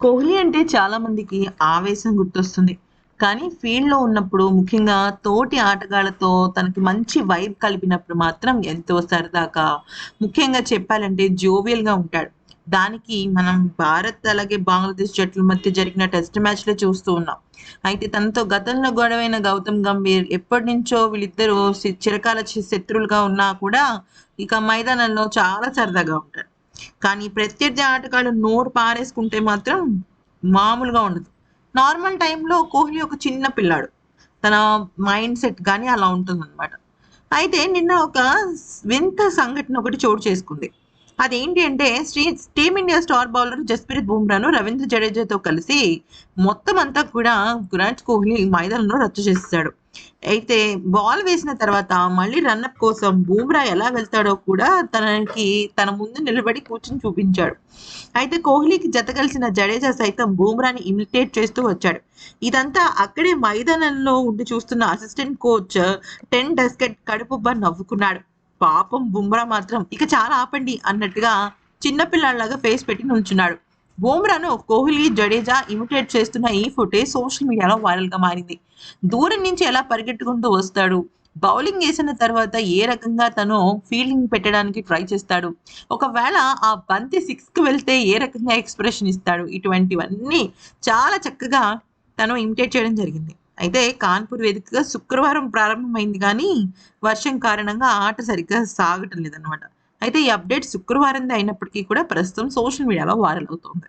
కోహ్లీ అంటే చాలా మందికి ఆవేశం గుర్తొస్తుంది. కానీ ఫీల్డ్‌లో ఉన్నప్పుడు ముఖ్యంగా తోటి ఆటగాళ్ళతో తనకి మంచి వైబ్ కలిపినప్పుడు మాత్రం ఎంతో సరదాగా, ముఖ్యంగా చెప్పాలంటే జోవియల్‌గా ఉంటాడు. దానికి మనం భారత్ అలాగే బంగ్లాదేశ్ జట్ల మధ్య జరిగిన టెస్ట్ మ్యాచ్‌లో చూస్తూ ఉన్నాం. అయితే తనతో గతంలో గొడవైన గౌతమ్ గంభీర్ ఎప్పటి నుంచో వీళ్ళిద్దరూ చిరకాల చి శత్రువులుగా ఉన్నా కూడా ఇక మైదానంలో చాలా సరదాగా ఉంటారు. కానీ ప్రత్యర్థి ఆటగాళ్ళు నోరు పారేసుకుంటే మాత్రం మామూలుగా ఉండదు. నార్మల్ టైంలో కోహ్లీ ఒక చిన్న పిల్లాడు. తన మైండ్ సెట్ కానీ అలా ఉంటుందనమాట. అయితే నిన్న ఒక వింత సంఘటన ఒకటి చోటు చేసుకుంది. అదేంటి అంటే Shri team India star bowler Jasprit బుమ్రాను Ravindra జడేజాతో కలిసి మొత్తం అంతా కూడా విరాట్ కోహ్లీ మైదానంలో రద్దు చేస్తాడు అయితే బాల్ వేసిన తర్వాత మళ్ళీ రన్‌అప్ కోసం బూమ్రా ఎలా వెళ్తాడో కూడా తనకి తన ముందు నిలబడి కూర్చొని చూపించాడు. అయితే కోహ్లీకి జత కలిసిన జడేజా సైతం బూమ్రాని ఇమిటేట్ చేస్తూ వచ్చాడు. ఇదంతా అక్కడే మైదానంలో ఉండి చూస్తున్న అసిస్టెంట్ కోచ్ టెన్ డస్కెట్ కడుపుబ్బ నవ్వుకున్నాడు. పాపం బుమ్రా మాత్రం ఇక చాలా ఆపండి అన్నట్టుగా చిన్నపిల్లాడిలాగా ఫేస్ పెట్టి నుంచున్నాడు. బుమ్రాను కోహ్లీ, జడేజా ఇమిటేట్ చేస్తున్న ఈ ఫుటేజ్ సోషల్ మీడియాలో వైరల్‌గా మారింది. దూరం నుంచి ఎలా పరిగెట్టుకుంటూ వస్తాడు, బౌలింగ్ వేసిన తర్వాత ఏ రకంగా తను ఫీల్డింగ్ పెట్టడానికి ట్రై చేస్తాడు, ఒకవేళ ఆ బంతి సిక్స్‌కి వెళ్తే ఏ రకంగా ఎక్స్‌ప్రెషన్ ఇస్తాడు, ఇటువంటివన్నీ చాలా చక్కగా తను ఇమిటేట్ చేయడం జరిగింది. అయితే కాన్పూర్ వేదికగా శుక్రవారం ప్రారంభమైంది కానీ వర్షం కారణంగా ఆట సరిగ్గా సాగటం లేదనమాట. అయితే ఈ అప్డేట్ శుక్రవారందే అయినప్పటికీ కూడా ప్రస్తుతం సోషల్ మీడియాలో వైరల్ అవుతోంది.